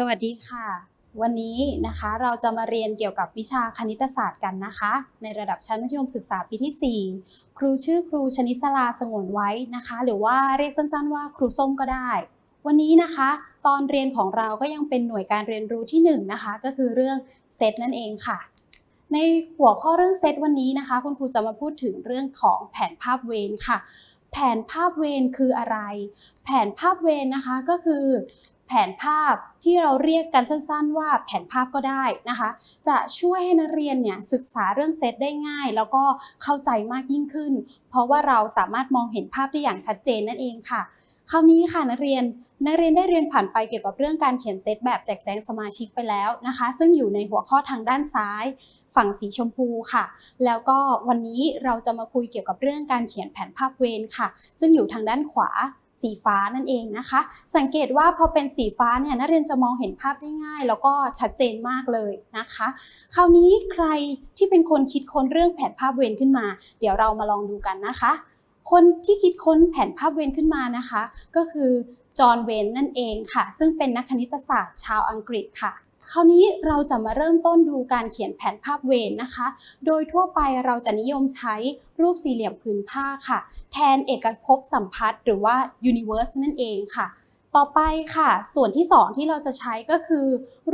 สวัสดีค่ะ วันนี้นะคะเราจะมาเรียนเกี่ยวกับวิชาคณิตศาสตร์กันนะคะ ในระดับชั้นมัธยมศึกษาปีที่ 4 ครูชื่อครูชนิสลาสงวนไว้นะคะ หรือว่าเรียกสั้นๆว่าครูส้มก็ได้ วันนี้นะคะ ตอนเรียนของเราก็ยังเป็นหน่วยการเรียนรู้ที่ 1 นะคะ ก็คือเรื่องเซตนั่นเองค่ะ ในหัวข้อเรื่องเซตวันนี้นะคะ คุณครูจะมาพูดถึงเรื่องของแผนภาพเวรค่ะแผนภาพเวรคืออะไร แผนภาพเวรนะคะก็คือ แผนภาพที่เราเรียกกันสั้นๆ ว่าแผนภาพก็ได้นะคะ จะช่วยให้นักเรียนเนี่ยศึกษาเรื่องเซตได้ง่าย แล้วก็เข้าใจมากยิ่งขึ้น เพราะว่าเราสามารถมองเห็นภาพได้อย่างชัดเจนนั่นเองค่ะ คราวนี้ค่ะนักเรียนนักเรียนได้เรียนผ่านไปเกี่ยวกับเรื่องการเขียนเซตแบบแจกแจงสมาชิกไปแล้วนะคะ ซึ่งอยู่ในหัวข้อทางด้านซ้าย ฝั่งสีชมพูค่ะ แล้วก็วันนี้เราจะมาคุยเกี่ยวกับเรื่องการเขียนแผนภาพเวรค่ะ ซึ่งอยู่ทางด้านขวา สีฟ้านั่นเองนะคะ สังเกตว่าพอเป็นสีฟ้าเนี่ยนักเรียนจะมองเห็นภาพได้ง่าย แล้วก็ชัดเจนมากเลยนะคะ คราวนี้ใครที่เป็นคนคิดค้นเรื่องแผนภาพเวรขึ้นมา เดี๋ยวเรามาลองดูกันนะคะ คนที่คิดค้นแผนภาพเวรขึ้นมานะคะ ก็คือจอห์นเวนนั่นเองค่ะ ซึ่งเป็นนักคณิตศาสตร์ชาวอังกฤษค่ะ คราวนี้เราจะมาเริ่มต้นดูการเขียนแผนภาพเวนนะคะ โดยทั่วไปเราจะนิยมใช้รูปสี่เหลี่ยมผืนผ้าค่ะ แทนเอกภพสัมพัทธ์หรือว่า universe นั่นเองค่ะ ต่อไปค่ะ ส่วนที่ 2 ที่เราจะใช้ก็คือ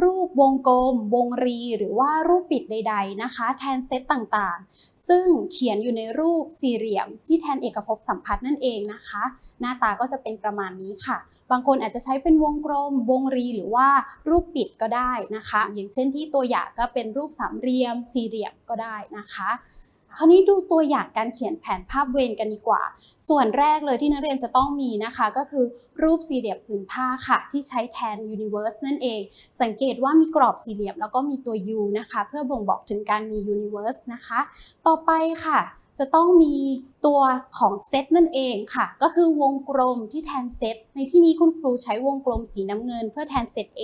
รูปวงกลม วงรี หรือว่ารูปปิดใด ๆนะคะ แทนเซตต่างๆ ซึ่งเขียนอยู่ในรูปสี่เหลี่ยม ที่แทนเอกภพสัมพัทนั่นเองนะคะ หน้าตาก็จะเป็นประมาณนี้ค่ะ บางคนอาจจะใช้เป็นวงกลม วงรีหรือว่ารูปปิดก็ได้นะคะ อย่างเช่นที่ตัวอย่างก็เป็นรูปสามเหลี่ยม สี่เหลี่ยมก็ได้นะคะ คราวนี้ดูตัวอย่างการเขียนแผนภาพเวรกันดีกว่า ส่วนแรกเลยที่นักเรียนจะต้องมีนะคะ ก็คือรูปสี่เหลี่ยมผืนผ้าค่ะ ที่ใช้แทน universe นั่นเอง สังเกตว่ามีกรอบสี่เหลี่ยมแล้วก็มีตัว u นะคะ เพื่อบ่งบอกถึงการมี universe นะคะ ต่อไปค่ะ จะต้องมีตัวของเซตนั่นเองค่ะ ก็คือวงกลมที่แทนเซต ในที่นี้คุณครูใช้วงกลมสีน้ำเงิน เพื่อแทนเซต A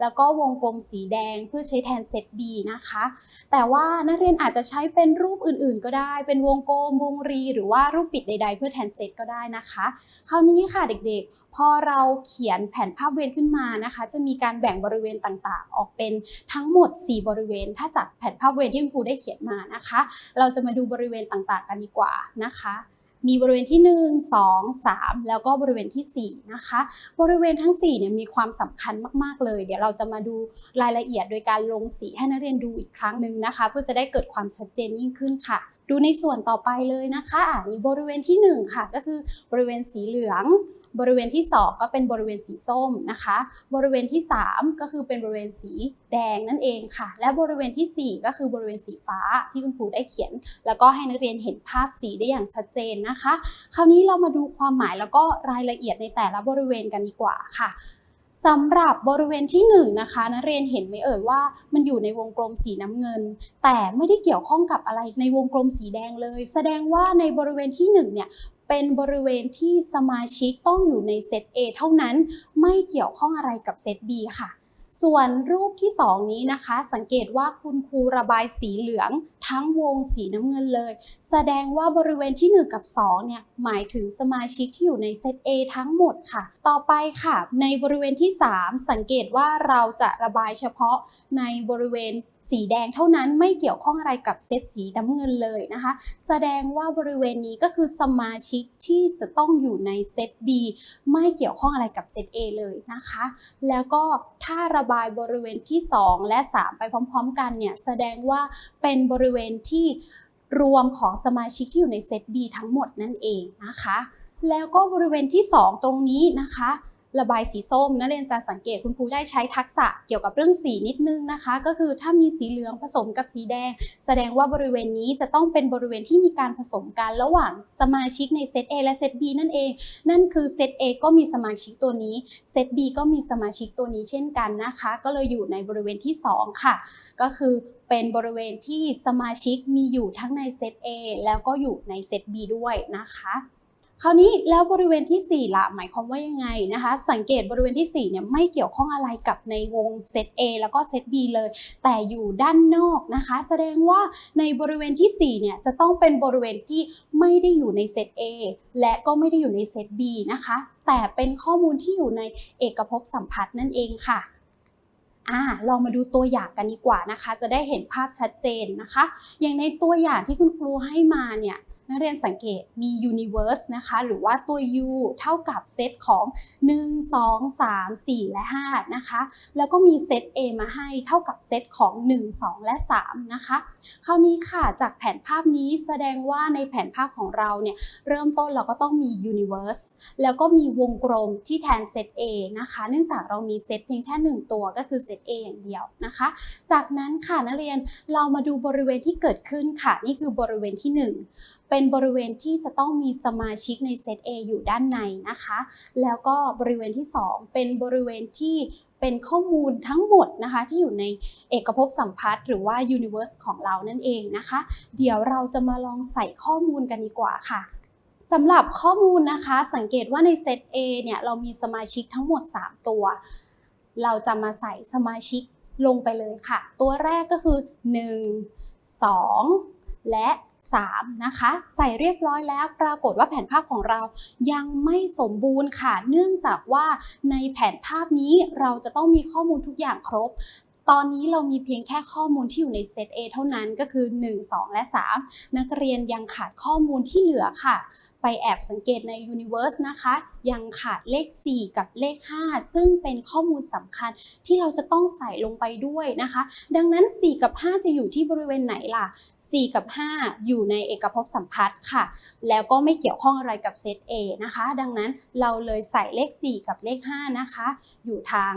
แล้วก็วงกลมสีแดงเพื่อใช้แทนเซต B นะคะ แต่ว่านักเรียนอาจจะใช้เป็นรูปอื่นๆ ก็ได้ เป็นวงกลมวงรี หรือว่ารูปปิดใด ๆ เพื่อแทนเซตก็ได้นะคะ คราวนี้ค่ะเด็กๆ พอเราเขียนแผนภาพเวรขึ้นมานะคะ จะมีการแบ่งบริเวณต่างๆ ออกเป็นทั้งหมด 4 บริเวณ ถ้าจากแผนภาพเวรที่คุณครูได้เขียนมานะคะ เราจะมาดูบริเวณต่างๆ กันดีกว่านะคะ มีบริเวณที่ 1 2 3 แล้วก็บริเวณที่ 4 นะคะ บริเวณทั้ง4เนี่ยมีความสำคัญมากๆเลย เดี๋ยวเราจะมาดูรายละเอียดโดยการลงสีให้นักเรียนดูอีกครั้งหนึ่งนะคะ เพื่อจะได้เกิดความชัดเจนยิ่งขึ้นค่ะดูในส่วนต่อไปเลยนะคะอ่ามีบริเวณที่ 1 ค่ะ ก็คือบริเวณสีเหลือง บริเวณที่ 2 ก็เป็นบริเวณสีส้มนะคะ บริเวณที่ 3 ก็คือเป็นบริเวณสีแดงนั่นเองค่ะ และบริเวณที่ 4 ก็คือบริเวณสีฟ้าที่คุณครูได้เขียน แล้วก็ให้นักเรียนเห็นภาพสีได้อย่างชัดเจนนะคะ คราวนี้เรามาดูความหมายแล้วก็รายละเอียดในแต่ละบริเวณกันดีกว่าค่ะสำหรับบริเวณที่1นงนะคะนักเรียนเห็นไหมเอ่ยว่า มันอยู่ในวงกลมสีน้ำเงิน แต่ไม่ได้เกี่ยวข้องกับอะไรในวงกลมสีแดงเลย แสดงว่าในบริเวณที่1เนี่ย เป็นบริเวณที่สมาชิกต้องอยู่ในเซต A เท่านั้น ไม่เกี่ยวข้องอะไรกับเซต B ค่ะ ส่วนรูปที่ 2 นี้นะคะ สังเกตว่าคุณครูระบายสีเหลือง ทั้งวงสีน้ำเงินเลย แสดงว่าบริเวณที่ 1 กับ 2 เนี่ย หมายถึงสมาชิกที่อยู่ในเซต A ทั้งหมดค่ะ ต่อไปค่ะ ในบริเวณที่ 3 สังเกตว่าเราจะระบายเฉพาะในบริเวณสีแดงเท่านั้นไม่เกี่ยวข้องอะไรกับเซตสีน้ำเงินเลยนะคะ แสดงว่าบริเวณนี้ก็คือสมาชิกที่จะต้องอยู่ในเซต B ไม่เกี่ยวข้องอะไรกับเซต A เลยนะคะ แล้วก็ถ้าระบายบริเวณที่ 2 และ 3 ไปพร้อมๆ กันเนี่ยแสดงว่าเป็นบริเวณที่รวมของสมาชิกที่อยู่ในเซต B ทั้งหมดนั่นเองนะคะ แล้วก็บริเวณที่ 2 ตรงนี้นะคะ ระบายสีส้มนักเรียนจะสังเกตคุณครูได้ใช้ทักษะเกี่ยวกับเรื่องสีนิดนึงนะคะ ก็คือถ้ามีสีเหลืองผสมกับสีแดง แสดงว่าบริเวณนี้จะต้องเป็นบริเวณที่มีการผสมกันระหว่างสมาชิกในเซต A และเซต B นั่นเอง นั่นคือเซต A ก็มีสมาชิกตัวนี้เซต B ก็มีสมาชิกตัวนี้เช่นกันนะคะ ก็เลยอยู่ในบริเวณที่ 2 ค่ะ ก็คือเป็นบริเวณที่สมาชิกมีอยู่ทั้งในเซต A แล้วก็อยู่ในเซต B ด้วยนะคะ คราวนี้แล้วบริเวณที่ 4ล่ะหมายความว่ายังไงนะคะ สังเกตบริเวณที่4เนี่ยไม่เกี่ยวข้องอะไรกับในวงเซต A แล้วก็เซต B เลย แต่อยู่ด้านนอกนะคะ แสดงว่าในบริเวณที่4เนี่ยจะต้องเป็นบริเวณที่ไม่ได้อยู่ในเซต A และก็ไม่ได้อยู่ในเซต B นะคะ แต่เป็นข้อมูลที่อยู่ในเอกภพสัมพัทธ์นั่นเองค่ะอ่าลองมาดูตัวอย่างกันดีกว่านะคะ จะได้เห็นภาพชัดเจนนะคะ อย่างในตัวอย่างที่คุณครูให้มาเนี่ย นักเรียนสังเกตมี universe นะคะหรือว่าตัว u เท่ากับเซตของ 1 2 3 4 และ 5 นะคะ แล้วก็มีเซต A มาให้เท่ากับเซตของ 1 2 และ 3 นะคะ คราวนี้ค่ะจากแผนภาพนี้แสดงว่าในแผนภาพของเราเนี่ยเริ่มต้นเราก็ต้องมี universe แล้วก็มีวงกลมที่แทนเซต A นะคะ เนื่องจากเรามีเซตเพียงแค่ 1 ตัวก็คือเซต A อย่างเดียวนะคะ จากนั้นค่ะนักเรียนเรามาดูบริเวณที่เกิดขึ้นค่ะนี่คือบริเวณที่ 1เป็นบริเวณที่จะต้องมีสมาชิกในเซต A อยู่ด้านในนะคะ แล้วก็บริเวณที่ 2 เป็นบริเวณที่เป็นข้อมูลทั้งหมดนะคะ ที่อยู่ในเอกภพสัมพัทธ์หรือว่า universe ของเรานั่นเองนะคะ เดี๋ยวเราจะมาลองใส่ข้อมูลกันดีกว่าค่ะสำหรับข้อมูลนะคะ สังเกตว่าในเซต A เนี่ยเรามีสมาชิกทั้งหมด 3 ตัว เราจะมาใส่สมาชิกลงไปเลยค่ะ ตัวแรกก็คือ 1 2 และ3นะคะใส่เรียบร้อยแล้วปรากฏว่าแผนภาพของเรายังไม่สมบูรณ์ค่ะ เนื่องจากว่าในแผนภาพนี้เราจะต้องมีข้อมูลทุกอย่างครบ ตอนนี้เรามีเพียงแค่ข้อมูลที่อยู่ในเซต A เท่านั้นก็คือ 1 2 และ 3 นักเรียนยังขาดข้อมูลที่เหลือค่ะ ไปแอบสังเกตใน Universe นะคะ ยังขาดเลข 4 กับเลข 5 ซึ่งเป็นข้อมูลสำคัญที่เราจะต้องใส่ลงไปด้วยนะคะ ดังนั้น 4 กับ 5 จะอยู่ที่บริเวณไหนล่ะ 4 กับ 5 อยู่ในเอกภพสัมพัทธ์ค่ะ แล้วก็ไม่เกี่ยวข้องอะไรกับเซต A นะคะ ดังนั้นเราเลยใส่เลข 4 กับเลข 5 นะคะ อยู่ทาง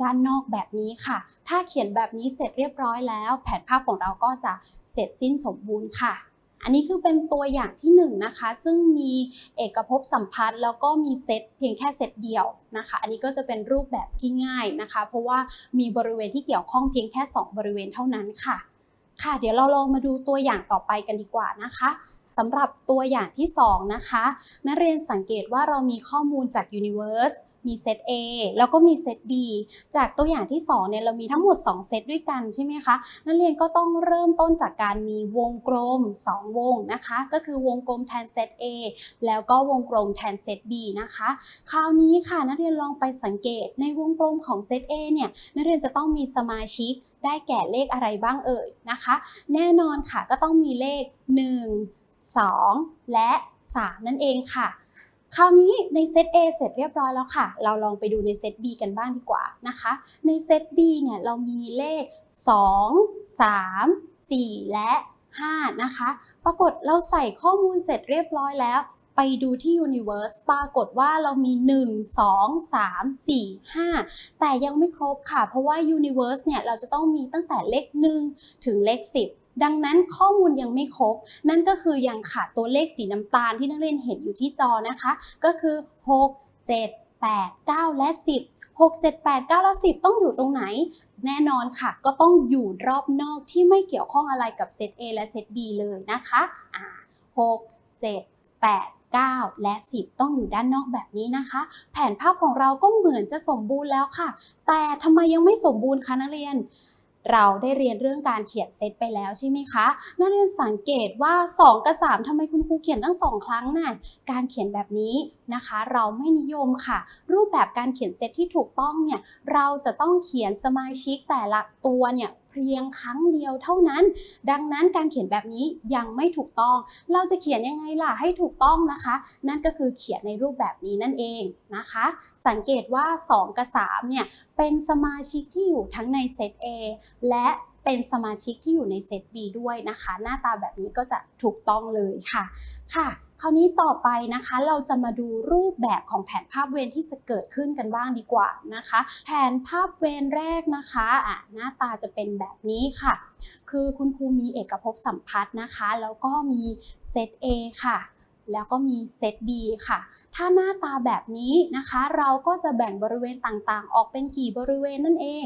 ด้านนอกแบบนี้ค่ะ ถ้าเขียนแบบนี้เสร็จเรียบร้อยแล้ว แผนภาพของเราก็จะเสร็จสิ้นสมบูรณ์ค่ะ อันนี้คือเป็นตัวอย่างที่1นนะคะ ซึ่งมีเอกภพสัมพัทธ์แล้วก็มีเซตเพียงแค่เซตเดียวนะคะ อันนี้ก็จะเป็นรูปแบบที่ง่ายนะคะ เพราะว่ามีบริเวณที่เกี่ยวข้องเพียงแค่ 2 บริเวณเท่านั้นค่ะ ค่ะเดี๋ยวเราลองมาดูตัวอย่างต่อไปกันดีกว่านะคะสำหรับตัวอย่างที่ 2 นะคะ นักเรียนสังเกตว่าเรามีข้อมูลจาก Universe มีเซต A แล้วก็มีเซต B จากตัวอย่างที่2เนี่ยเรามีทั้งหมด 2 เซตด้วยกันใช่ไหมคะนักเรียนก็ต้องเริ่มต้นจากการมีวงกลม 2 วงนะคะ ก็คือวงกลมแทนเซต A แล้วก็วงกลมแทนเซต B นะคะ คราวนี้ค่ะนักเรียนลองไปสังเกตในวงกลมของเซต A เนี่ยนักเรียนจะต้องมีสมาชิกได้แก่เลขอะไรบ้างเอ่ยนะคะ แน่นอนค่ะก็ต้องมีเลข 1 2 และ 3 นั่นเองค่ะ คราวนี้ในเซต A เสร็จเรียบร้อยแล้วค่ะ เราลองไปดูในเซต B กันบ้างดีกว่านะคะ ในเซต B เนี่ยเรามีเลข 2 3 4 และ 5 นะคะ ปรากฏเราใส่ข้อมูลเสร็จเรียบร้อยแล้ว ไปดูที่ Universe ปรากฏว่าเรามี 1 2 3 4 5 แต่ยังไม่ครบค่ะ เพราะว่า Universe เนี่ยเราจะต้องมีตั้งแต่เลข 1 ถึงเลข 10 ดังนั้นข้อมูลยังไม่ครบ นั่นก็คือยังขาดตัวเลขสีน้ำตาลที่นักเรียนเห็นอยู่ที่จอนะคะ ก็คือ 6 7 8 9 และ 10 6 7 8 9 และ 10 ต้องอยู่ตรงไหน แน่นอนค่ะ ก็ต้องอยู่รอบนอกที่ไม่เกี่ยวข้องอะไรกับเซต A และเซต B เลยนะคะอ่า6 7 8 9 และ 10 ต้องอยู่ด้านนอกแบบนี้นะคะ แผนภาพของเราก็เหมือนจะสมบูรณ์แล้วค่ะ แต่ทำไมยังไม่สมบูรณ์คะนักเรียน เราได้เรียนเรื่องการเขียนเซตไปแล้วใช่ไหมคะ นักเรียนสังเกตว่า 2 กับ 3ทำไมคุณครูเขียนทั้ง 2 ครั้งน่ะการเขียนแบบนี้ นะคะ เราไม่นิยมค่ะ รูปแบบการเขียนเซตที่ถูกต้องเนี่ยเราจะต้องเขียนสมาชิกแต่ละตัวเนี่ยเพียงครั้งเดียวเท่านั้น ดังนั้นการเขียนแบบนี้ยังไม่ถูกต้อง เราจะเขียนยังไงล่ะให้ถูกต้องนะคะ นั่นก็คือเขียนในรูปแบบนี้นั่นเองนะคะ สังเกตว่า 2 กับ 3 เนี่ยเป็นสมาชิกที่อยู่ทั้งในเซต A และเป็นสมาชิกที่อยู่ในเซต B ด้วยนะคะ หน้าตาแบบนี้ก็จะถูกต้องเลยค่ะ ค่ะ คราวนี้ต่อไปนะคะเราจะมาดูรูปแบบของแผนภาพเวรที่จะเกิดขึ้นกันบ้างดีกว่านะคะ แผนภาพเวรแรกนะคะอะหน้าตาจะเป็นแบบนี้ค่ะ คือคุณครูมีเอกภพสัมพัทธ์นะคะ แล้วก็มีเซต A ค่ะแล้วก็มีเซต B ค่ะ ถ้าหน้าตาแบบนี้นะคะ เราก็จะแบ่งบริเวณต่างๆ ออกเป็นกี่บริเวณนั่นเอง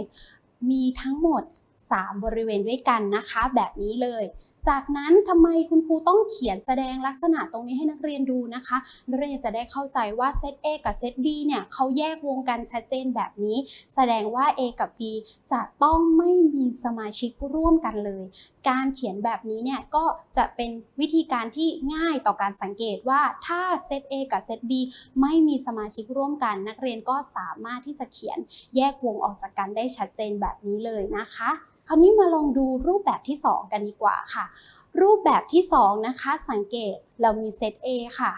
มีทั้งหมด 3 บริเวณด้วยกันนะคะ แบบนี้เลย จากนั้นทำไมคุณครูต้องเขียนแสดงลักษณะตรงนี้ให้นักเรียนดูนะคะนักเรียนจะได้เข้าใจว่าเซต A กับเซต B เนี่ยเขาแยกวงกันชัดเจนแบบนี้ แสดงว่า A กับ B จะต้องไม่มีสมาชิกร่วมกันเลย การเขียนแบบนี้เนี่ยก็จะเป็นวิธีการที่ง่ายต่อการสังเกตว่าถ้าเซต A กับเซต B ไม่มีสมาชิกร่วมกัน นักเรียนก็สามารถที่จะเขียนแยกวงออกจากกันได้ชัดเจนแบบนี้เลยนะคะ คราวนี้มาลองดูรูปแบบที่ 2 กันดีกว่าค่ะ รูปแบบที่ 2 นะคะ สังเกตเรามีเซต A ค่ะ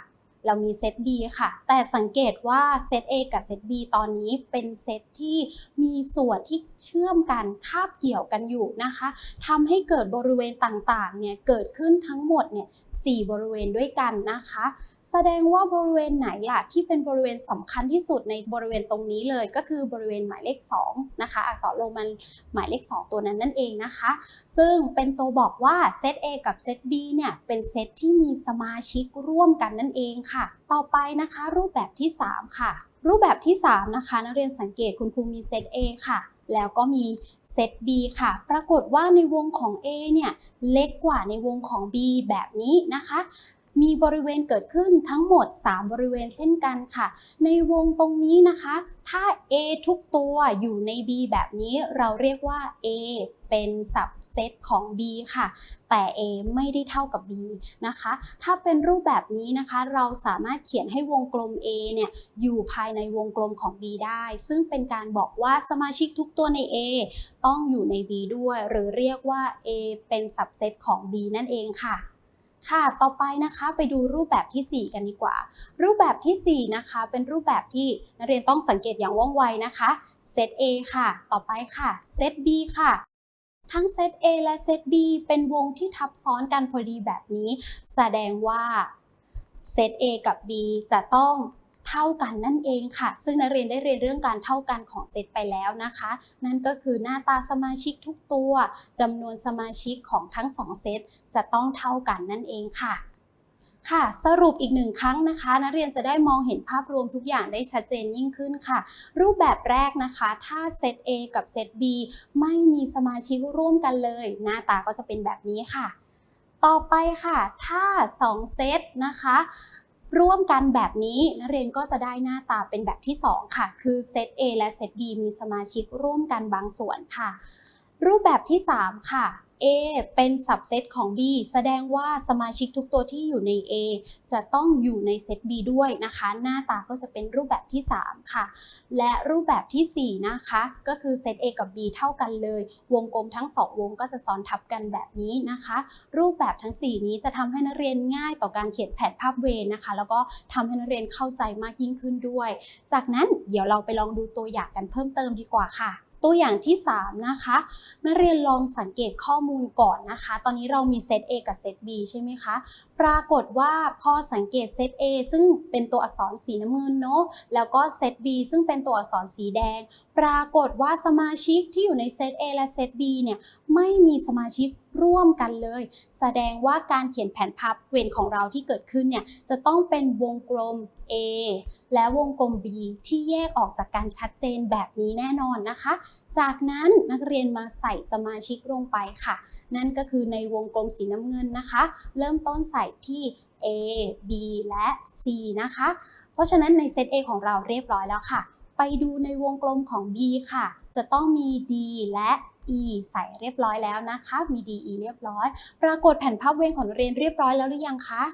เรามีเซต B ค่ะ แต่สังเกตว่าเซต A กับเซต B ตอนนี้เป็นเซตที่มีส่วนที่เชื่อมกันคาบเกี่ยวกันอยู่นะคะทำให้เกิดบริเวณต่างๆเนี่ยเกิดขึ้นทั้งหมดเนี่ย4บริเวณด้วยกันนะคะ แสดงว่าบริเวณไหนล่ะที่เป็นบริเวณสำคัญที่สุดในบริเวณตรงนี้เลย ก็คือบริเวณหมายเลข2นะคะอักษรโรมันหมายเลข 2 ตัวนั้นนั่นเองนะคะ ซึ่งเป็นตัวบอกว่าเซต A กับเซต B เนี่ยเป็นเซตที่มีสมาชิกร่วมกันนั่นเองค่ะ ต่อไปนะคะรูปแบบที่ 3 ค่ะ รูปแบบที่ 3 นะคะ นักเรียนสังเกตคุณครูมีเซต A ค่ะแล้วก็มีเซต B ค่ะ ปรากฏว่าในวงของ A เนี่ยเล็กกว่าในวงของ B แบบนี้นะคะ มีบริเวณเกิดขึ้นทั้งหมด 3 บริเวณเช่นกันค่ะ ในวงตรงนี้นะคะ ถ้า A ทุกตัวอยู่ใน B แบบนี้เราเรียกว่า A เป็นสับเซตของ B ค่ะ แต่ A ไม่ได้เท่ากับ B นะคะ ถ้าเป็นรูปแบบนี้นะคะ เราสามารถเขียนให้วงกลม A เนี่ยอยู่ภายในวงกลมของ B ได้ ซึ่งเป็นการบอกว่าสมาชิกทุกตัวใน A ต้องอยู่ใน B ด้วย หรือเรียกว่า A เป็นสับเซตของ B นั่นเองค่ะ ค่ะ ต่อไปนะคะไปดูรูปแบบทีสี่4 กันดีกว่า รูปแบบทีสี่ 4 นะคะ เป็นรูปแบบที่นักเรียนต้องสังเกตอย่างว่องไวนะคะเซต A ค่ะ ต่อไปค่ะเซต B ค่ะ ทั้งเซต A และเซต B เป็นวงที่ทับซ้อนกันพอดีแบบนี้ แสดงว่าเซต A กับ B จะต้อง เท่ากันนั่นเองค่ะ ซึ่งนักเรียนได้เรียนเรื่องการเท่ากันของเซตไปแล้วนะคะ นั่นก็คือหน้าตาสมาชิกทุกตัวจำนวนสมาชิกของทั้งสองเซตจะต้องเท่ากันนั่นเองค่ะค่ะสรุปอีกหนึ่งครั้งนะคะนักเรียนจะได้มองเห็นภาพรวมทุกอย่างได้ชัดเจนยิ่งขึ้นค่ะ รูปแบบแรกนะคะ ถ้าเซต A กับเซต B ไม่มีสมาชิกร่วมกันเลย หน้าตาก็จะเป็นแบบนี้ค่ะ ต่อไปค่ะ ถ้า 2 เซตนะคะ ร่วมกันแบบนี้นักเรียนก็จะได้หน้าตาเป็นแบบที่ 2 ค่ะ คือเซต A และเซต B มีสมาชิกร่วมกันบางส่วนค่ะ รูปแบบที่ 3 ค่ะ A เป็นสับเซตของ B แสดงว่าสมาชิกทุกตัวที่อยู่ใน A จะต้องอยู่ในเซต B ด้วยนะคะ หน้าตาก็จะเป็นรูปแบบที่ 3 ค่ะ และรูปแบบทีสี่4 นะคะ ก็คือเซต A กับ B เท่ากันเลย วงกลมทั้ง 2 วงก็จะซ้อนทับกันแบบนี้นะคะ รูปแบบทั้ง 4 นี้จะทำให้นักเรียนง่ายต่อการเขียนแผนภาพเวรนะคะ แล้วก็ทำให้นักเรียนเข้าใจมากยิ่งขึ้นด้วย จากนั้นเดี๋ยวเราไปลองดูตัวอย่างกันเพิ่มเติมดีกว่าค่ะ ตัวอย่างที่ 3 นะคะ นักเรียนลองสังเกตข้อมูลก่อนนะคะ ตอนนี้เรามีเซต A กับเซต B ใช่ไหมคะ ปรากฏว่าพอสังเกตเซต A ซึ่งเป็นตัวอักษรสีน้ำเงินเนาะ แล้วก็เซต B ซึ่งเป็นตัวอักษรสีแดง ปรากฏว่าสมาชิกที่อยู่ในเซต A และเซต B เนี่ยไม่มีสมาชิกร่วมกันเลย แสดงว่าการเขียนแผนพับเวรของเราที่เกิดขึ้นเนี่ยจะต้องเป็นวงกลม A และวงกลม B ที่แยกออกจากกันชัดเจนแบบนี้แน่นอนนะคะ จากนั้นนักเรียนมาใส่สมาชิกลงไปค่ะ นั่นก็คือในวงกลมสีน้ำเงินนะคะ เริ่มต้นใส่ที่ A B และ C นะคะ เพราะฉะนั้นในเซต A ของเราเรียบร้อยแล้วค่ะ ไปดูในวงกลมของ B ค่ะ จะต้องมี D และ E ใส่เรียบร้อยแล้วนะคะ มี D E เรียบร้อย ปรากฏแผ่นภาพเวรของนักเรียนเรียบร้อยแล้วหรือยังคะ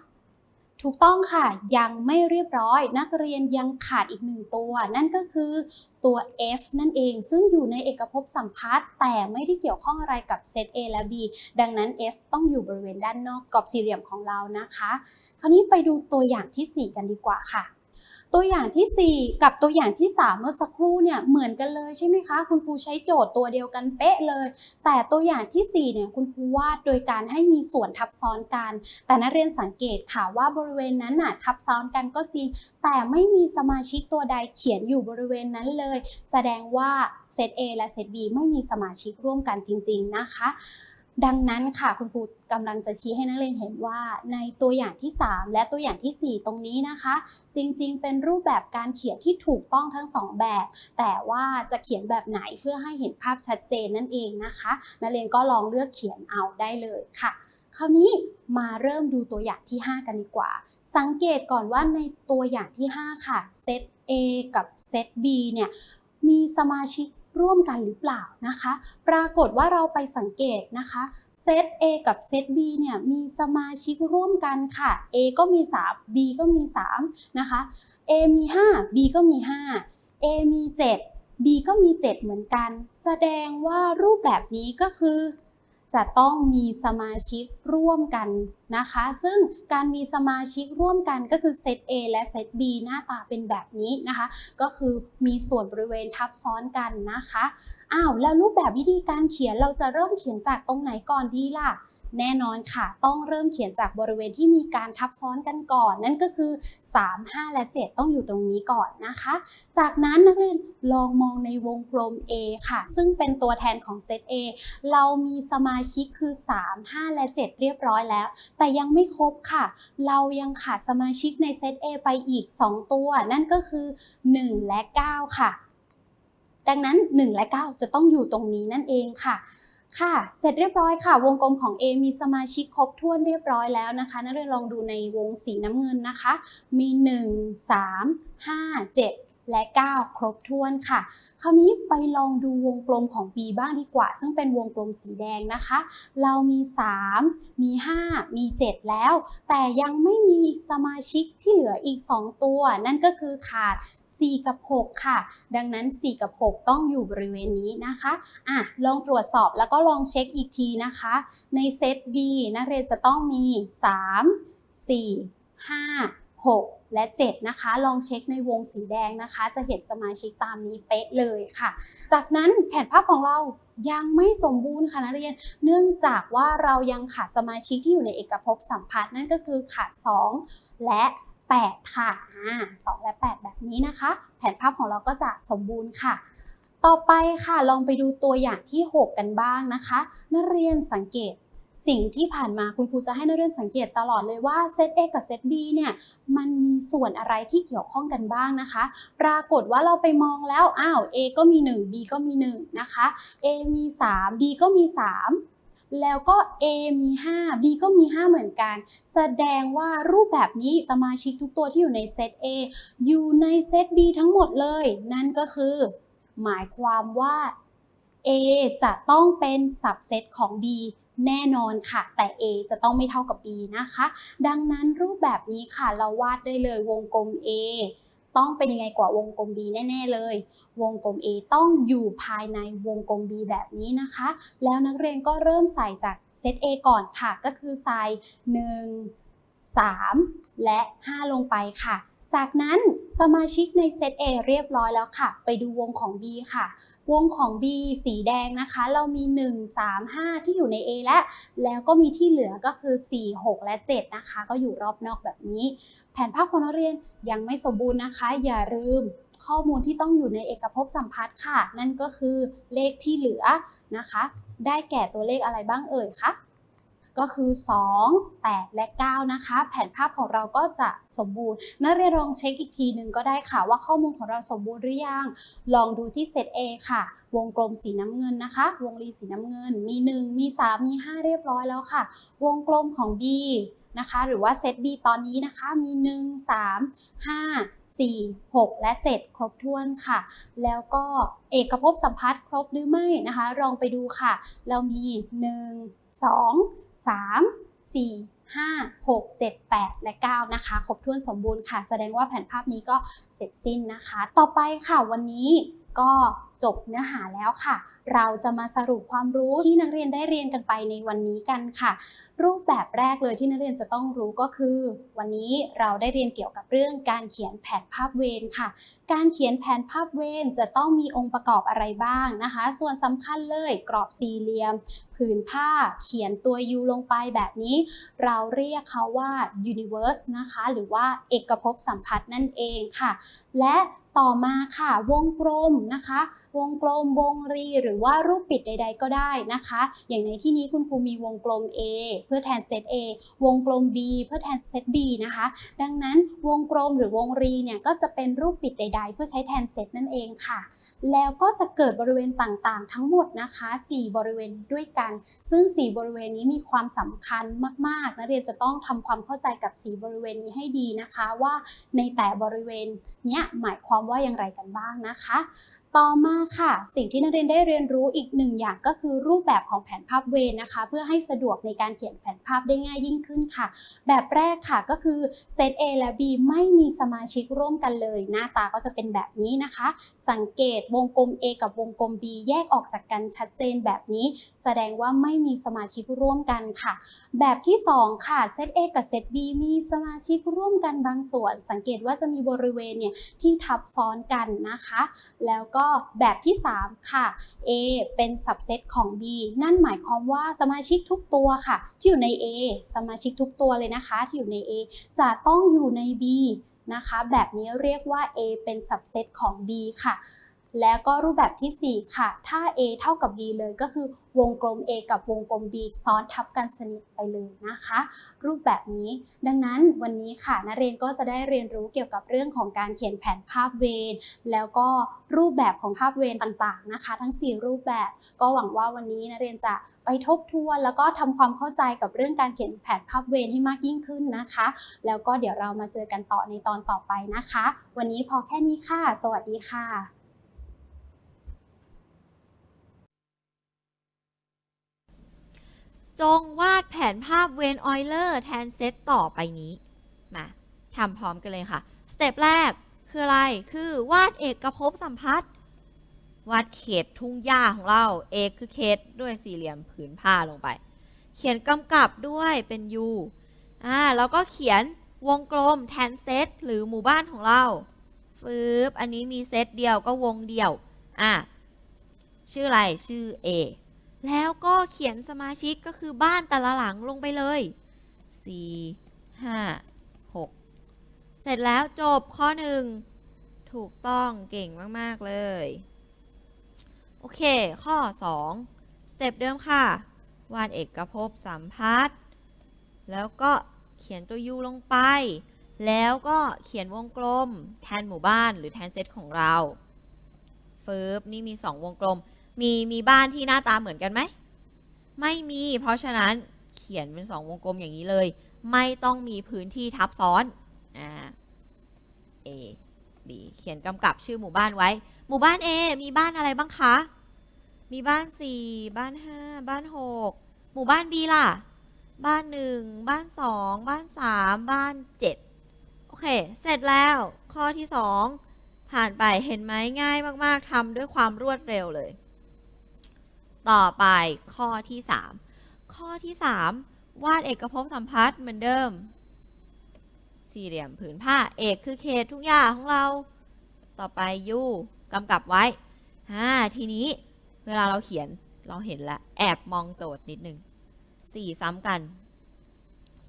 ถูกต้องค่ะ ยังไม่เรียบร้อย นักเรียนยังขาดอีกหนึ่งตัว นั่นก็คือตัว F นั่นเอง ซึ่งอยู่ในเอกภพสัมพัทธ์แต่ไม่ได้เกี่ยวข้องอะไรกับเซต A และ B ดังนั้น F ต้องอยู่บริเวณด้านนอกกรอบสี่เหลี่ยมของเรานะคะ คราวนี้ไปดูตัวอย่างทีสี่4 กันดีกว่าค่ะ ตัวอย่างทีสี่ 4 กับตัวอย่างที่ 3 เมื่อสักครู่เนี่ยเหมือนกันเลยใช่ไหมคะ คุณครูใช้โจทย์ตัวเดียวกันเป๊ะเลย แต่ตัวอย่างทีสี่4เนี่ยคุณครูวาดโดยการให้มีส่วนทับซ้อนกัน แต่นักเรียนสังเกตค่ะว่าบริเวณนั้นน่ะทับซ้อนกันก็จริง แต่ไม่มีสมาชิกตัวใดเขียนอยู่บริเวณนั้นเลย แสดงว่าเซต A และเซต B ไม่มีสมาชิกร่วมกันจริง ๆ นะคะ ดังนั้นค่ะคุณครูกำลังจะชี้ให้นักเรียนเห็นว่า ในตัวอย่างที่ 3 และตัวอย่างทีสี่4 ตรงนี้นะคะ จริงๆ เป็นรูปแบบการเขียนที่ถูกต้องทั้งสองแบบ แต่ว่าจะเขียนแบบไหนเพื่อให้เห็นภาพชัดเจนนั่นเองนะคะนักเรียนก็ลองเลือกเขียนเอาได้เลยค่ะ คราวนี้มาเริ่มดูตัวอย่างที่ 5 กันดีกว่า สังเกตก่อนว่าในตัวอย่างที่ 5 ค่ะเซต A กับเซต B เนี่ยมีสมาชิก ร่วมกันหรือเปล่านะคะ ปรากฏว่าเราไปสังเกตนะคะเซต A กับเซต B เนี่ยมีสมาชิกร่วมกันค่ะ A ก็มี 3 B ก็มี 3 นะคะ A มี 5 B ก็มี 5 A มี 7 B ก็มี 7 เหมือนกัน แสดงว่ารูปแบบนี้ก็คือ จะต้องมีสมาชิกร่วมกันนะคะ ซึ่งการมีสมาชิกร่วมกันก็คือเซต A และเซต B หน้าตาเป็นแบบนี้นะคะ ก็คือมีส่วนบริเวณทับซ้อนกันนะคะอ้าวแล้วรูปแบบวิธีการเขียนเราจะเริ่มเขียนจากตรงไหนก่อนดีล่ะ แน่นอนค่ะ ต้องเริ่มเขียนจากบริเวณที่มีการทับซ้อนกันก่อน นั่นก็คือ 3 5 และ 7 ต้องอยู่ตรงนี้ก่อนนะคะ จากนั้นนักเรียนลองมองในวงกลม A ค่ะ ซึ่งเป็นตัวแทนของเซต A เรามีสมาชิกคือ 3 5 และ 7 เรียบร้อยแล้ว แต่ยังไม่ครบค่ะ เรายังขาดสมาชิกในเซต A ไปอีก 2 ตัว นั่นก็คือ 1 และ 9 ค่ะ ดังนั้น 1 และ 9 จะต้องอยู่ตรงนี้นั่นเองค่ะ ค่ะ เสร็จเรียบร้อยค่ะ วงกลมของ A มีสมาชิกครบถ้วนเรียบร้อยแล้วนะคะนักเรียนลองดูในวงสีน้ำเงินนะคะ มี 1 3 5 7และ 9 ครบถ้วนค่ะ คราวนี้ไปลองดูวงกลมของ B บ้างดีกว่า ซึ่งเป็นวงกลมสีแดงนะคะ เรามี 3 มี 5 มี 7 แล้ว แต่ยังไม่มีสมาชิกที่เหลืออีก 2 ตัว นั่นก็คือขาด 4 กับ 6 ค่ะ ดังนั้น 4 กับ 6 ต้องอยู่บริเวณนี้นะคะอะลองตรวจสอบแล้วก็ลองเช็คอีกทีนะคะ ในเซต B นักเรียนจะต้องมี 3 4 5 6 และ 7 นะคะ ลองเช็คในวงสีแดงนะคะ จะเห็นสมาชิกตามนี้เป๊ะเลยค่ะ จากนั้นแผนภาพของเรายังไม่สมบูรณ์ค่ะนักเรียน เนื่องจากว่าเรายังขาดสมาชิกที่อยู่ในเอกภพสัมพัทธ์นั่นก็คือขาด 2 และ 8 ค่ะอ่า2และ 8 แบบนี้นะคะ แผนภาพของเราก็จะสมบูรณ์ค่ะ ต่อไปค่ะลองไปดูตัวอย่างที่ 6 กันบ้างนะคะ นักเรียนสังเกตสิ่งที่ผ่านมาคุณครูจะให้นักเรียนสังเกตตลอดเลยว่าเซต A กับเซต B เนี่ยมันมีส่วนอะไรที่เกี่ยวข้องกันบ้างนะคะ ปรากฏว่าเราไปมองแล้วอ้าว A ก็มี 1 B ก็มี 1 นะคะ A มี 3 B ก็มี 3 แล้วก็ A มี 5 B ก็มี 5 เหมือนกัน แสดงว่ารูปแบบนี้สมาชิกทุกตัวที่อยู่ในเซต A อยู่ในเซต B ทั้งหมดเลย นั่นก็คือ หมายความว่า A จะต้องเป็นสับเซตของ B แน่นอนค่ะ แต่ A จะต้องไม่เท่ากับ B นะคะ ดังนั้นรูปแบบนี้ค่ะเราวาดได้เลยวงกลม A ต้องเป็นยังไงกว่าวงกลม B แน่ ๆ เลย วงกลม A ต้องอยู่ภายในวงกลม B แบบนี้นะคะ แล้วนักเรียนก็เริ่มใส่จากเซต A ก่อนค่ะ ก็คือใส่ 1 3 และ 5 ลงไปค่ะ จากนั้นสมาชิกในเซต A เรียบร้อยแล้วค่ะ ไปดูวงของ B ค่ะ วงของ B สีแดงนะคะ เรามี 1 3 5 ที่อยู่ใน A และแล้วก็มีที่เหลือก็คือ 4 6 และ 7 นะคะ ก็อยู่รอบนอกแบบนี้ แผนภาพของนักเรียนยังไม่สมบูรณ์นะคะ อย่าลืมข้อมูลที่ต้องอยู่ในเอกภพสัมพัทธ์ค่ะ นั่นก็คือเลขที่เหลือนะคะ ได้แก่ตัวเลขอะไรบ้างเอ่ยคะ ก็คือ 2 8 และ 9 นะคะ แผนภาพของเราก็จะสมบูรณ์นักเรียนลองเช็คอีกทีหนึ่งก็ได้ค่ะว่าข้อมูลของเราสมบูรณ์หรือยัง ลองดูที่เซต A ค่ะ วงกลมสีน้ำเงินนะคะ วงรีสีน้ำเงิน มี 1 มี 3 มี 5 เรียบร้อยแล้วค่ะ วงกลมของ B นะคะหรือว่าเซต B ตอนนี้นะคะมี 1 3 5 4 6 และ 7 ครบถ้วนค่ะ แล้วก็เอกภพสัมพัทธ์ครบหรือไม่นะคะลองไปดูค่ะ เรามี 1 2 3 4 5 6 7 8 และ 9 นะคะ ครบถ้วนสมบูรณ์ค่ะ แสดงว่าแผนภาพนี้ก็เสร็จสิ้นนะคะ ต่อไปค่ะวันนี้ก็ จบเนื้อหาแล้วค่ะ เราจะมาสรุปความรู้ที่นักเรียนได้เรียนกันไปในวันนี้กันค่ะ รูปแบบแรกเลยที่นักเรียนจะต้องรู้ก็คือ วันนี้เราได้เรียนเกี่ยวกับเรื่องการเขียนแผนภาพเวรค่ะ การเขียนแผนภาพเวรจะต้องมีองค์ประกอบอะไรบ้างนะคะ ส่วนสำคัญเลยกรอบสี่เหลี่ยม ผืนผ้าเขียนตัว U ลงไปแบบนี้ เราเรียกเขาว่า universe นะคะ หรือว่าเอกภพสัมพัทธ์นั่นเองค่ะ และต่อมาค่ะวงกลมนะคะ วงกลมวงรี หรือว่ารูปปิดใด ๆ ก็ได้นะคะ อย่างในที่นี้คุณครูมีวงกลม A เพื่อแทนเซต A วงกลม B เพื่อแทนเซต B นะคะ ดังนั้นวงกลมหรือวงรีเนี่ยก็จะเป็นรูปปิดใด ๆ เพื่อใช้แทนเซตนั่นเองค่ะแล้วก็จะเกิดบริเวณต่างๆ ทั้งหมดนะคะ 4 บริเวณด้วยกัน ซึ่ง 4 บริเวณนี้มีความสำคัญมากๆ นักเรียนจะต้องทำความเข้าใจกับ 4 บริเวณนี้ให้ดีนะคะ ว่าในแต่บริเวณเนี้ยหมายความว่าอย่างไรกันบ้างนะคะ ต่อมาค่ะ สิ่งที่นักเรียนได้เรียนรู้อีกหนึ่งอย่างก็คือรูปแบบของแผนภาพเวรนะคะ เพื่อให้สะดวกในการเขียนแผนภาพได้ง่ายยิ่งขึ้นค่ะ แบบแรกค่ะก็คือเซต A และ B ไม่มีสมาชิกร่วมกันเลย หน้าตาก็จะเป็นแบบนี้นะคะ สังเกตวงกลม A กับวงกลม B แยกออกจากกันชัดเจนแบบนี้ แสดงว่าไม่มีสมาชิกร่วมกันค่ะ แบบที่ 2 ค่ะเซต A กับเซต B มีสมาชิกร่วมกันบางส่วน สังเกตว่าจะมีบริเวณเนี่ยที่ทับซ้อนกันนะคะ แล้วก็แบบที่ 3 ค่ะ A เป็น subset ของ B นั่นหมายความว่าสมาชิกทุกตัวค่ะ ที่อยู่ใน A สมาชิกทุกตัวเลยนะคะ ที่อยู่ใน A จะต้องอยู่ใน B นะคะ แบบนี้เรียกว่า A เป็น subset ของ B ค่ะ แล้วก็รูปแบบทีสี่ 4 ค่ะ ถ้า A เท่ากับ B เลยก็คือวงกลม A กับวงกลม B ซ้อนทับกันสนิทไปเลยนะคะ รูปแบบนี้ ดังนั้นวันนี้ค่ะนักเรียนก็จะได้เรียนรู้เกี่ยวกับเรื่องของการเขียนแผนภาพเวรแล้วก็รูปแบบของภาพเวรต่างๆนะคะ ทั้ง 4 รูปแบบ ก็หวังว่าวันนี้นักเรียนจะไปทบทวน แล้วก็ทำความเข้าใจกับเรื่องการเขียนแผนภาพเวรให้มากยิ่งขึ้นนะคะ แล้วก็เดี๋ยวเรามาเจอกันต่อในตอนต่อไปนะคะ วันนี้พอแค่นี้ค่ะ สวัสดีค่ะ จงวาดแผนภาพเวนออยเลอร์แทนเซตต่อไปนี้ มาทำพร้อมกันเลยค่ะ สเต็ปแรกคืออะไร คือวาดเอกภพสัมพัทธ์วาดเขตทุ่งหญ้าของเรา เอกคือเขตด้วยสี่เหลี่ยมผืนผ้าลงไป เขียนกำกับด้วยเป็น U อ่า แล้วก็เขียนวงกลมแทนเซตหรือหมู่บ้านของเราฟืบอันนี้มีเซตเดียวก็วงเดียว อ่า ชื่ออะไร ชื่อ A แล้วก็เขียนสมาชิกก็คือบ้านแต่ละหลังลงไปเลย 4 5 6 เสร็จแล้วจบข้อหนึ่งถูกต้องเก่งมาก ๆ เลย โอเค ข้อ 2 สเต็ปเดิมค่ะ วาดเอกภพสัมพัทธ์แล้วก็เขียนตัว U ลงไป แล้วก็เขียนวงกลม แทนหมู่บ้านหรือแทนเซตของเราเฟืบนี่มี 2 วงกลม มีมีบ้านที่หน้าตาเหมือนกันไหม ไม่มี เพราะฉะนั้นเขียนเป็นสองวงกลมอย่างนี้เลย ไม่ต้องมีพื้นที่ทับซ้อนอ่า A B เขียนกำกับชื่อหมู่บ้านไว้ หมู่บ้าน A มีบ้านอะไรบ้างคะ มีบ้าน 4 บ้าน 5 บ้าน 6 หมู่บ้าน B ล่ะ บ้าน 1 บ้าน 2 บ้าน 3 บ้าน 7 โอเค เสร็จแล้ว ข้อที่ 2 ผ่านไปเห็นไหมง่ายมาก ๆทำด้วยความรวดเร็วเลย ต่อไปข้อที่ 3 ข้อที่ 3 วาดเอกภพสัมพัทธ์เหมือนเดิม สี่เหลี่ยมผืนผ้าเอกคือเขตทุกอย่างของเรา ต่อไปยูกำกับไว้อ่าทีนี้เวลาเราเขียนเราเห็นล้วแอบมองโจทย์นิดนึงสี่ซ้ำกัน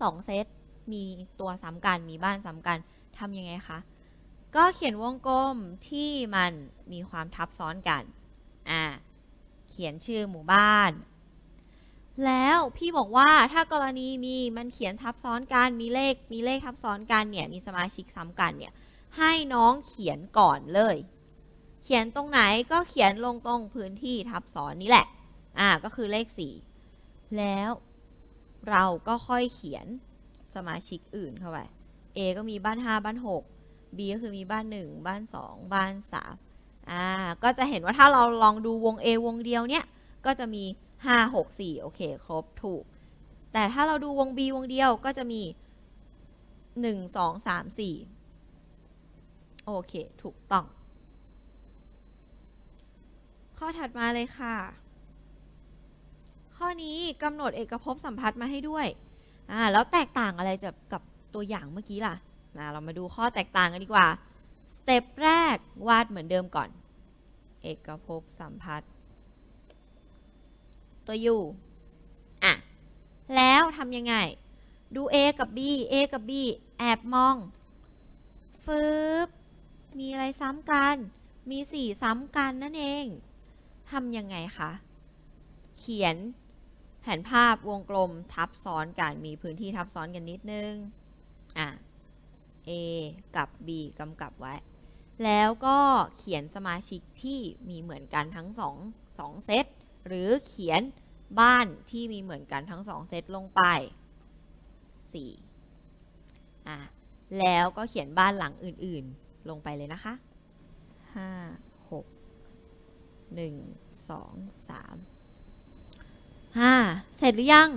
สองเซตมีตัวซ้ำกันมีบ้านซ้ำกันทำยังไงคะ ก็เขียนวงกลมที่มันมีความทับซ้อนกัน อ่า ขียนชื่อหมู่บ้าน แล้วพี่บอกว่าถ้ากรณีมีมันเขียนทับซ้อนกันมีเลขมีเลขทับซ้อนกันเนี่ยมีสมาชิกซ้ำกันเนี่ยให้น้องเขียนก่อนเลย เขียนตรงไหนก็เขียนลงตรงพื้นที่ทับซ้อนนี่แหละ อ่าก็คือเลข4แล้วเราก็ค่อยเขียนสมาชิกอื่นเข้าไป A ก็มีบ้าน 5 บ้าน 6 B ก็คือมีบ้าน 1 บ้าน 2 บ้าน 3 อ่าก็จะเห็นว่าถ้าเราลองดูวง A วงเดียวเนี่ยก็จะมี 5 6 4 โอเค ครบถูก แต่ถ้าเราดูวง B วงเดียวก็จะมี 1 2 3 4 โอเค ถูกต้อง ข้อถัดมาเลยค่ะ ข้อนี้กำหนดเอกภพสัมพัทธ์มาให้ด้วยอ่าแล้วแตกต่างอะไรจากกับตัวอย่างเมื่อกี้ล่ะนะเรามาดูข้อแตกต่างกันดีกว่า เต็ปแรกวาดเหมือนเดิมก่อน เอกภพสัมพัทธ์ตัว u อะ แล้วทำยังไง ดู a กับ b a กับ b แอบมองฟืบมีอะไรซ้ำกัน มีสี่ซ้ำกันนั่นเอง ทำยังไงคะ เขียนแผนภาพวงกลมทับซ้อนกัน มีพื้นที่ทับซ้อนกันนิดนึง อะ A กับ B กำกับไว้ แล้วก็เขียนสมาชิกที่มีเหมือนกันทั้งสองสองเซต หรือเขียนบ้านที่มีเหมือนกันทั้งสองเซตลงไป4อะแล้วก็เขียนบ้านหลังอื่นๆลงไปเลยนะคะ 5 6 1 2 3 5 เสร็จหรือยัง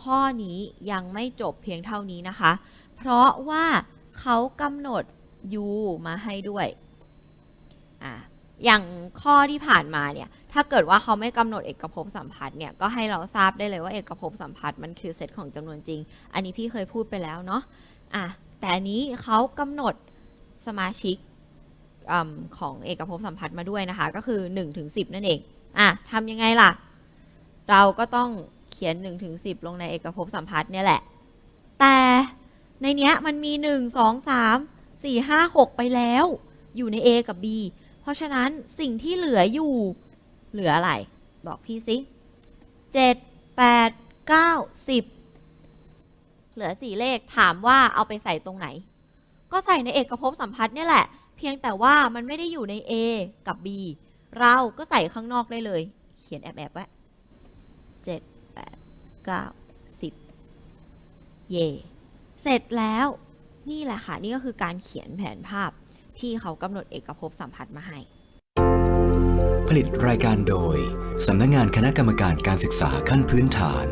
ข้อนี้ยังไม่จบเพียงเท่านี้นะคะ เพราะว่าเขากำหนด u มาให้ด้วยอะอย่างข้อที่ผ่านมาเนี่ย ถ้าเกิดว่าเขาไม่กำหนดเอกภพสัมพัทธ์เนี่ย ก็ให้เราทราบได้เลยว่าเอกภพสัมพัทธ์มันคือเซตของจำนวนจริง อันนี้พี่เคยพูดไปแล้วเนาะ อะ แต่อันนี้เขากำหนดสมาชิกอของเอกภพสัมพัทธ์มาด้วยนะคะ ก็คือ1ถึง10นั่นเอง อะทำยังไงล่ะ เราก็ต้องเขียน1ถึง10ลงในเอกภพสัมพัทธ์เนี่ยแหละ แต่ในเนี้ยมันมี 1 2 3 4 5 6 ไปแล้ว อยู่ใน A กับ B เพราะฉะนั้นสิ่งที่เหลืออยู่ เหลืออะไร บอกพี่สิ7 8 9 10 เหลือสี่เลขถามว่าเอาไปใส่ตรงไหน ก็ใส่ในเอกภพสัมพัทธ์เนี่ยแหละ เพียงแต่ว่ามันไม่ได้อยู่ใน A กับ B เราก็ใส่ข้างนอกได้เลย เขียนแอบแอบๆไว้เจ็ดแปดเก้าสิบเย เสร็จแล้ว นี่แหละค่ะ นี่ก็คือการเขียนแผนภาพที่เขากำหนดเอกภพสัมผัสมาให้ ผลิตรายการโดย สำนักงงานคณะกรรมการการศึกษาขั้นพื้นฐาน